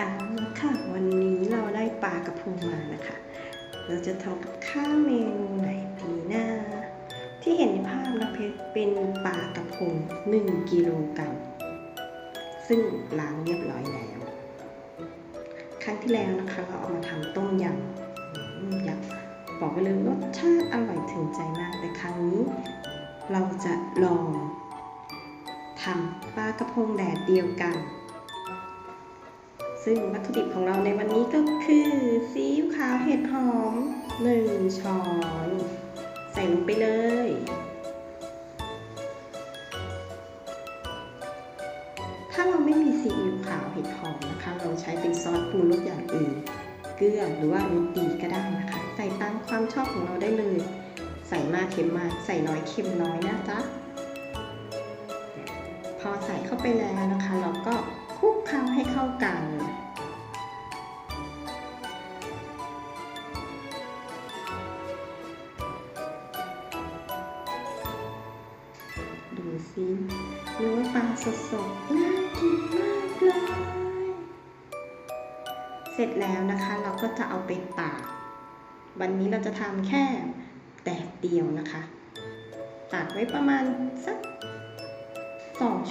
เอาละค่ะวันนี้เราได้ปลากระพงมานะคะ เราจะทำกับข้าวเมนูไหนดีนะที่เห็นในภาพนะเพชรเป็นปลากระพง 1 กิโลกรัมซึ่งล้างเรียบร้อยแล้ว ครั้งที่แล้วนะคะเราเอามาทำต้มยำอยากบอกไปเลยรสชาติอร่อยถึงใจมากแต่ครั้งนี้ เราจะลองทำปลากระพงแดดเดียวกัน ซึ่งวัตถุดิบของเราในวันนี้ก็คือซีอิ๊วขาวเห็ดหอม 1 ช้อน ใส่ลงไปเลย ถ้าเราไม่มีซีอิ๊วขาวเห็ดหอมนะคะ เราใช้เป็นซอสปรุงรสอย่างอื่น เกลือหรือว่ารสดีก็ได้นะคะ ใส่ตามความชอบของเราได้เลย ใส่มากเค็มมาก ใส่น้อยเค็มน้อยนะจ๊ะ พอใส่เข้าไปแล้วนะคะ เราก็คลุกเคล้าให้เข้ากัน สิเนื้อปลาสดๆน่ากินมากเลย เสร็จแล้วนะคะเราก็จะเอาไปตาก วันนี้เราจะทำแค่แดดเดียวนะคะ ตากไว้ประมาณสักสองชั่ว